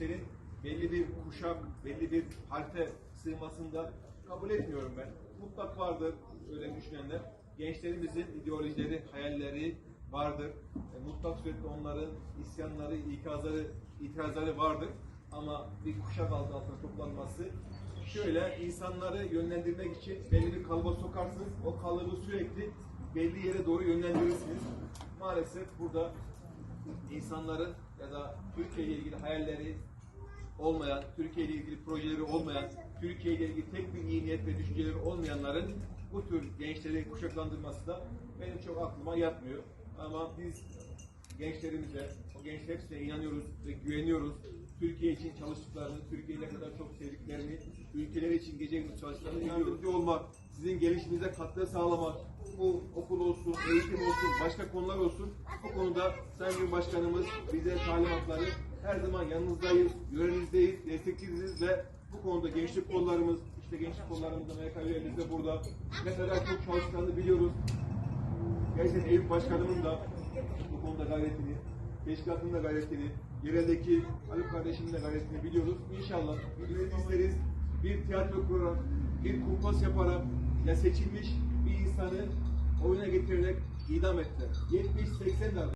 gençlerin belli bir kuşak, belli bir harfe sığmasında kabul etmiyorum ben. Mutlak vardır öyle düşünenler. Gençlerimizin ideolojileri, hayalleri vardır. E, mutlak suretle onların isyanları, ikazları, itirazları vardır. Ama bir kuşak altı altına toplanması şöyle insanları yönlendirmek için belli bir kalıba sokarsınız. O kalıbı sürekli belli yere doğru yönlendirirsiniz. Maalesef burada insanların ya da Türkiye ile ilgili hayalleri olmayan, Türkiye ile ilgili projeleri olmayan, Türkiye ile ilgili tek bir iyi niyet ve düşünceleri olmayanların bu tür gençleri kuşaklandırması da benim çok aklıma yatmıyor. Ama biz gençlerimize, o genç hepsine inanıyoruz ve güveniyoruz. Türkiye için çalıştıklarını, Türkiye'yi ne kadar çok sevdiklerini, ülkeleri için gece gündüz çalıştıklarını yardımcı olmak, sizin gelişiminize katkı sağlamak, bu okul olsun, eğitim olsun, başka konular olsun, bu konuda Sayın Cumhurbaşkanımız bize talimatları her zaman yanınızdayız, yörenizdeyiz, destekçiniz ve bu konuda gençlik kollarımız, işte gençlik kollarımızda MKV'miz de burada kadar çok çalıştığını biliyoruz. Gerçekten Eyüp Başkanımın da bu konuda gayretini, teşkilatın da gayretini, yereldeki Haluk kardeşimin de gayretini biliyoruz. İnşallah biz isteriz bir tiyatro kurarak, bir kumpas yaparak ya seçilmiş bir insanı oyuna getirerek idam ettiler. 70-80 darbe.